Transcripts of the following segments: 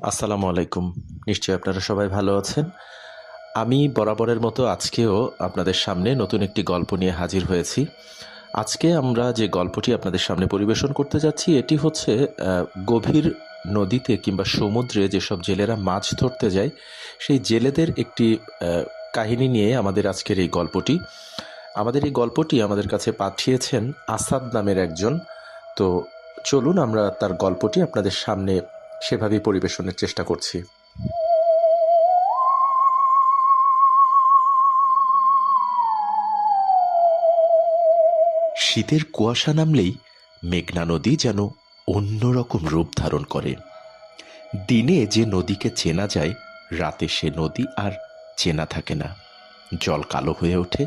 আসসালামু আলাইকুম। নিশ্চয়ই আপনারা সবাই ভালো আছেন। আমি বরাবরের মতো আজকেও আপনাদের সামনে নতুন একটি গল্প নিয়ে হাজির হয়েছি। আজকে আমরা যে গল্পটি আপনাদের সামনে পরিবেশন করতে যাচ্ছি, এটি হচ্ছে গভীর নদীতে কিংবা সমুদ্রে যেসব জেলেরা মাছ ধরতে যায়, সেই জেলেদের একটি কাহিনী নিয়ে আমাদের আজকের এই গল্পটি। আমাদের এই গল্পটি আমাদের কাছে পাঠিয়েছেন আসাদ নামের একজন। তো চলুন আমরা তার গল্পটি আপনাদের সামনে সেভাবেই পরিবেশনের চেষ্টা করছি। শীতের কুয়াশা নামলেই মেঘনা নদী যেন অন্যরকম রূপ ধারণ করে। দিনে যে নদীকে চেনা যায়, রাতে সে নদী আর চেনা থাকে না। জল কালো হয়ে ওঠে,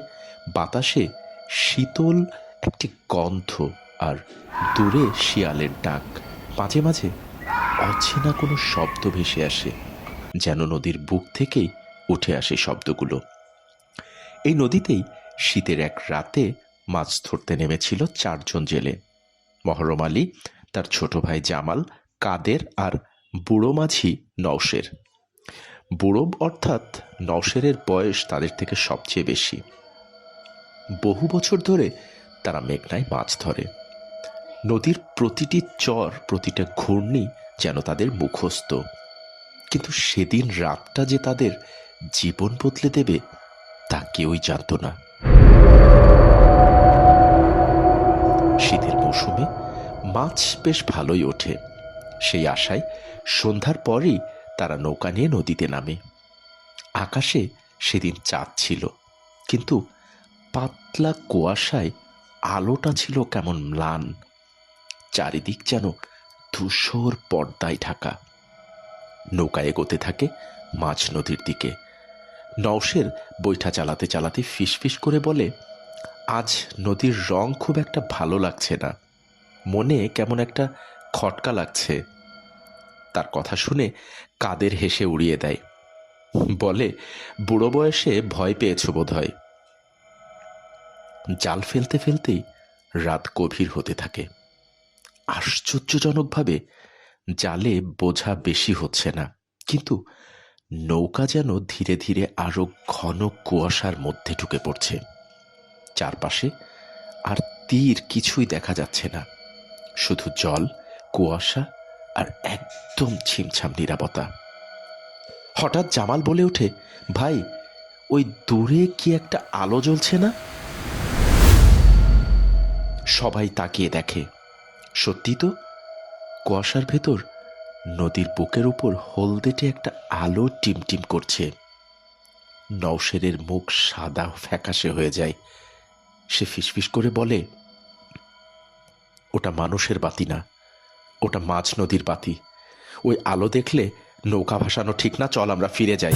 বাতাসে শীতল একটি গন্ধ আর দূরে শিয়ালের ডাক। মাঝে মাঝে অচেনা কোনো শব্দ ভেসে আসে, যেন নদীর বুক থেকেই উঠে আসে শব্দগুলো। এই নদীতেই শীতের এক রাতে মাছ ধরতে নেমেছিল চারজন জেলে। মহরম আলী, তার ছোট ভাই জামাল, কাদের আর বুড়ো মাঝি নওশের। বুড়ো অর্থাৎ নওশেরের বয়স তাদের থেকে সবচেয়ে বেশি। বহু বছর ধরে তারা মেঘনায় মাছ ধরে। নদীর প্রতিটি চর, প্রতিটা ঘূর্ণি যেন তাদের মুখস্থ। কিন্তু সেদিন রাতটা যে তাদের জীবন বদলে দেবে, তা কেউই জানত না। শীতের মৌসুমে মাছ বেশ ভালোই ওঠে। সেই আশায় সন্ধ্যার পরেই তারা নৌকা নিয়ে নদীতে নামে। আকাশে সেদিন চাঁদ ছিল, কিন্তু পাতলা কুয়াশায় আলোটা ছিল কেমন ম্লান। চারিদিক যেন ধূসর পর্দায় ঢাকা। নৌকা এগোতে থাকে মাঝ নদীর দিকে। নওশের বৈঠা চালাতে চালাতে ফিসফিস করে বলে, আজ নদীর রং খুব একটা ভালো লাগছে না। মনে কেমন একটা খটকা লাগছে। তার কথা শুনে কাদের হেসে উড়িয়ে দেয়। বলে, বুড়ো বয়সে ভয় পেয়েছ বোধ হয় জাল ফেলতে ফেলতেই রাত গভীর হতে থাকে। আশ্চর্যজনকভাবে জালে বোঝা বেশি হচ্ছে না। কিন্তু নৌকা যেন ধীরে ধীরে আরও ঘন কুয়াশার মধ্যে ঢুকে পড়ছে। চারপাশে আর তীর কিছুই দেখা যাচ্ছে না। শুধু জল, কুয়াশা আর একদম ছিমছাম নিরাপত্তা। হঠাৎ জামাল বলে ওঠে, ভাই, ওই দূরে কি একটা আলো জ্বলছে না? সবাই তাকিয়ে দেখে। সত্যি তো? কুয়াশার ভেতর নদীর বুকের উপর হলদেটে একটা আলো টিমটিম করছে। নওশেরের মুখ সাদা ফ্যাকাশে হয়ে যায়। সে ফিসফিস করে বলে, ওটা মানুষের বাতি না, ওটা মাঝ নদীর বাতি। ওই আলো দেখলে নৌকা ভাসানো ঠিক না, চল আমরা ফিরে যাই।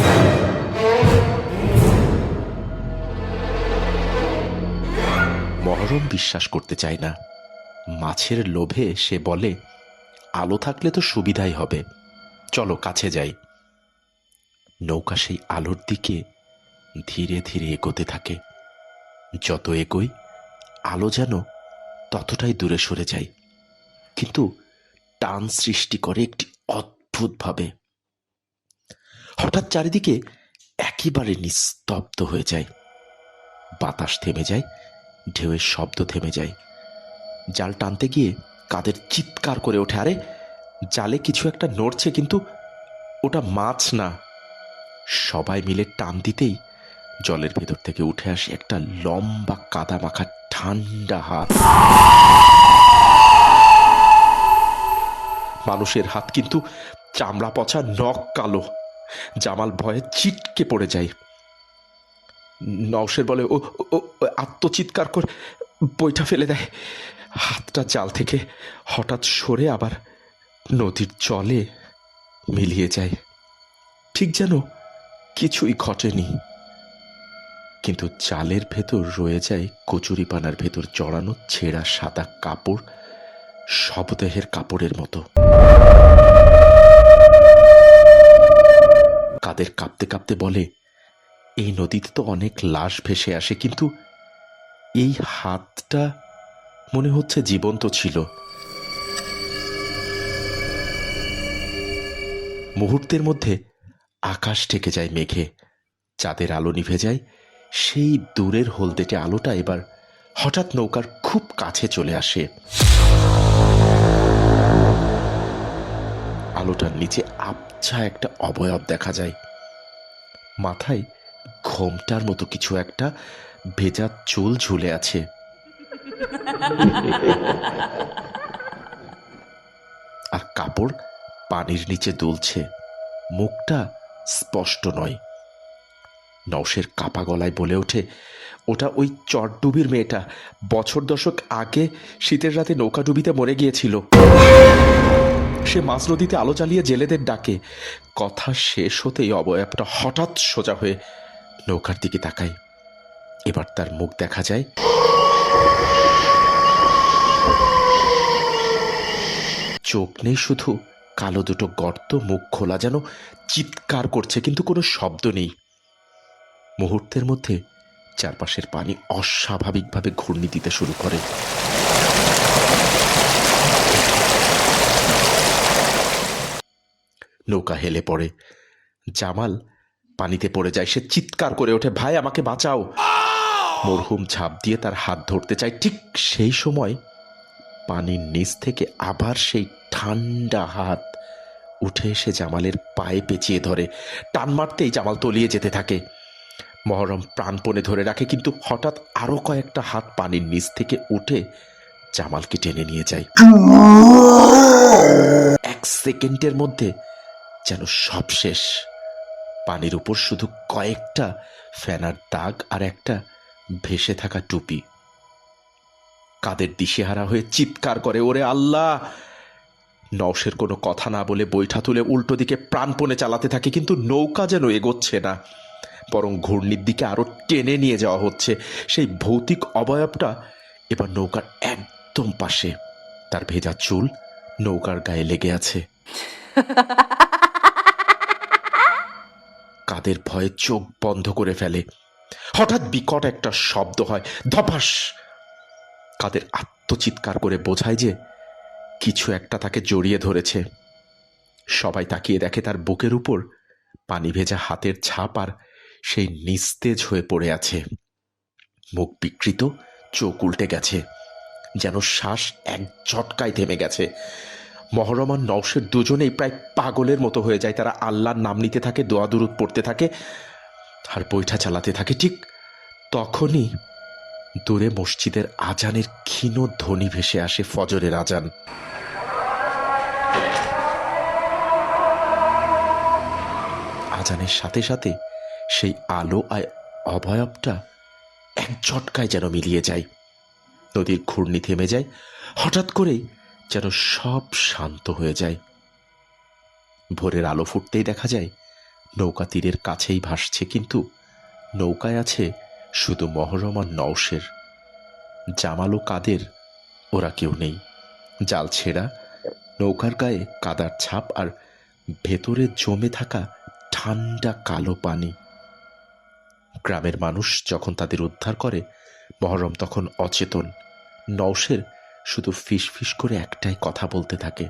মহরম বিশ্বাস করতে চায় না। মাছের লোভে সে বলে, আলো থাকলে তো সুবিধাই হবে। চলো, কাছে যাই। নৌকা সেই আলোর দিকে ধীরে ধীরে এগোতে থাকে। যত এগোই, আলো যেন ততটাই দূরে সরে যায়। কিন্তু টান সৃষ্টি করে একটি অদ্ভুতভাবে। হঠাৎ চারিদিকে একেবারে নিস্তব্ধ হয়ে যায়। বাতাস থেমে যায়, ঢেউয়ের শব্দ থেমে যায়। জাল টানতে গিয়ে কাদের চিৎকার করে ওঠে। আরে, জালে কিছু একটা নড়ছে কিন্তু ওটা মাছ না। সবাই মিলে টান দিতেই জলের ভেতর থেকে উঠে আসে একটা লম্বা কাদা মাখা ঠান্ডা হাত। মানুষের হাত কিন্তু চামড়া পচা নখ কালো। জামাল ভয়ে চিটকে পড়ে যায়। নওশের বলে, ও আত্মচিৎকার করে, বইটা ফেলে দেয় হাতটা জাল থেকে হঠাৎ সরে আবার নদীর জলে মিলিয়ে যায়। ঠিক যেন কিছুই ঘটেনি। কিন্তু চালের ভেতর রয়ে যায় কচুরিপানার ভেতর জড়ানো ছেঁড়া সাদা কাপড়, শবদেহের কাপড়ের মতো। কাদের কাঁপতে কাঁপতে বলে, এই নদীতে তো অনেক লাশ ভেসে আসে, কিন্তু এই হাতটা মনে হচ্ছে জীবন্ত ছিল। মুহূর্তের মধ্যে আকাশ ঠেকে যায় মেঘে। চাঁদের আলো নিভে যায়। সেই দূরের হলদেটে আলোটা এবার হঠাৎ নৌকার খুব কাছে চলে আসে। আলোটার নিচে আবছা একটা অবয়ব দেখা যায়। মাথায় ঘোমটার মতো কিছু একটা ভেজা চুল ঝুলে আছে। আর কাপড় পানির নিচে দুলছে। মুখটা স্পষ্ট নয়। নওশের কাপা গলায় বলে ওঠে, ওটা ওই চটডুবির মেয়েটা। বছর দশক আগে শীতের রাতে নৌকা ডুবিতে মরে গিয়েছিল। সে মাছ নদীতে আলো জ্বালিয়ে জেলেদের ডাকে। কথা শেষ হতেই অবয়বটা হঠাৎ সোজা হয়ে নৌকার দিকে তাকায়। এবার তার মুখ দেখা যায় চোখ নেই শুধু। কালো দুটো গর্ত মুখ খোলা যেন চিৎকার করছে কিন্তু কোনো শব্দ নেই। মুহূর্তের মধ্যে চারপাশের পানি অস্বাভাবিকভাবে ঘূর্ণি দিতে শুরু করে। নৌকা হেলে পড়ে। জামাল পানিতে পড়ে যায় সে চিৎকার করে ওঠে ভাই আমাকে বাঁচাও। মরহুম ঝাঁপ দিয়ে তার হাত ধরতে চায়। ঠিক সেই সময় পানির নিচ থেকে আবার সেই ঠান্ডা হাত উঠে এসে জামালের পায়ে পেঁচিয়ে ধরে। টান মারতেই জামাল তলিয়ে যেতে থাকে। মহরম প্রাণপণে ধরে রাখে, কিন্তু হঠাৎ আরও কয়েকটা হাত পানির নিচ থেকে উঠে জামালকে টেনে নিয়ে যায়। এক সেকেন্ডের মধ্যে যেন সব শেষ। পানির উপর শুধু কয়েকটা ফেনার দাগ আর একটা ভেসে থাকা টুপি। কাদের দিশেহারা হয়ে চিৎকার করে, ওরে আল্লাহ! নওশের কোনো কথা না বলে বৈঠা তুলে উল্টো দিকে প্রাণপণে চালাতে থাকে, কিন্তু নৌকা যেন এগোচ্ছে না, বরং ঘূর্ণির দিকে আরও টেনে নিয়ে যাওয়া হচ্ছে। সেই ভৌতিক অবয়বটা এবার নৌকার একদম পাশে, তার ভেজা চুল নৌকার গায়ে লেগে আছে। কাদের ভয়ে চোখ বন্ধ করে ফেলে। হঠাৎ বিকট একটা শব্দ হয়, ধপাস! কাদের আত্মচিৎকার করে বোঝায় যে কিছু একটা তাকে জড়িয়ে ধরেছে। সবাই তাকিয়ে দেখে তার বুকের উপর পানি ভেজা হাতের ছাপ আর সেই নিস্তেজ হয়ে পড়ে আছে। মুখ বিকৃত, চোখ উল্টে গেছে, যেন শ্বাস এক ঝটকায় থেমে গেছে। মহরমান নওশের দুজনেই প্রায় পাগলের মতো হয়ে যায়। তারা আল্লাহর নাম নিতে থাকে দোয়া দুরুদ পড়তে থাকে, আর বৈঠা চালাতে থাকে। ঠিক তখনই দূরে মসজিদের আজানের ক্ষীণ ধ্বনি ভেসে আসে ফজরের আজান। আজানের সাথে সাথে সেই আলো আর অবয়বটা এক ঝটকায় যেন মিলিয়ে যায়। নদীর ঘূর্ণি থেমে যায়, হঠাৎ করেই যেন সব শান্ত হয়ে যায়। ভোরের আলো ফুটতেই দেখা যায়, নৌকা তীরের কাছেই ভাসছে, কিন্তু নৌকায় আছে শুধু মহরম আর নওশের। জামাল ও কাদের, ওরা কেউ নেই। জাল ছেঁড়া, নৌকার গায়ে কাদার ছাপ আর ভেতরে জমে থাকা ঠান্ডা কালো পানি। গ্রামের মানুষ যখন তাদের উদ্ধার করে, মহরম তখন অচেতন। নওশের শুধু ফিস ফিস করে একটাই কথা বলতে থাকে।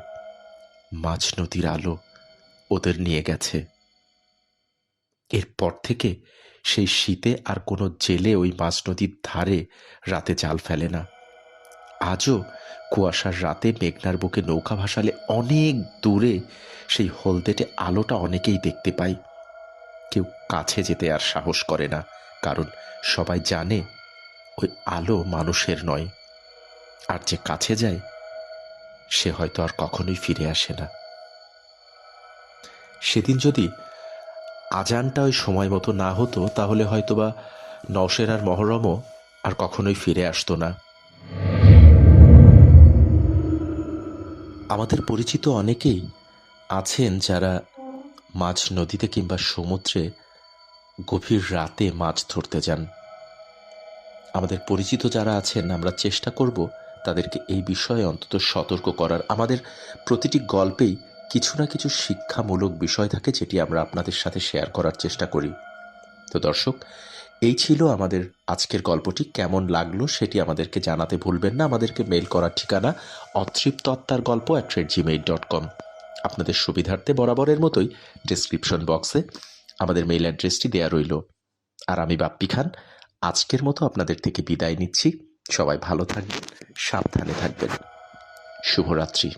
মাঝ নদীর আলো ওদের নিয়ে গেছে। এরপর থেকে সেই শীতে আর কোনো জেলে ওই মাঝ নদীর ধারে রাতে জাল ফেলে না। আজও কুয়াশার রাতে মেঘনার বুকে নৌকা ভাসালে অনেক দূরে সেই হলদেটে আলোটা অনেকেই দেখতে পায় কেউ কাছে যেতে আর সাহস করে না, কারণ সবাই জানে ওই আলো মানুষের নয়। আর যে কাছে যায়, সে হয়তো আর কখনোই ফিরে আসে না। সেদিন যদি আজানটা ওই সময় মতো না হতো, তাহলে হয়তোবা নওশের আর মহরমও আর কখনোই ফিরে আসতো না। আমাদের পরিচিত অনেকেই আছেন যারা মাছ নদীতে কিংবা সমুদ্রে গভীর রাতে মাছ ধরতে যান। আমাদের পরিচিত যারা আছেন, আমরা চেষ্টা করব তাদেরকে এই বিষয়ে অন্তত সতর্ক করার। আমাদের প্রতিটি গল্পেই কিছু না কিছু শিক্ষামূলক বিষয় থাকে যেটি আমরা আপনাদের সাথে শেয়ার করার চেষ্টা করি। তো দর্শক, এই ছিল আমাদের আজকের গল্পটি। কেমন লাগল সেটি আমাদেরকে জানাতে ভুলবেন না। আমাদেরকে মেল করার ঠিকানা অতৃপ্ত আত্মার গল্প at rate Gmail dot com আপনাদের সুবিধার্থে বরাবরের মতোই ডেসক্রিপশন বক্সে আমাদের মেইল অ্যাড্রেসটি দেয়া রইল। আর আমি বাপ্পি খান, আজকের মতো আপনাদের থেকে বিদায় নিচ্ছি। সবাই ভালো থাকবেন, সাবধানে থাকবেন। শুভরাত্রি।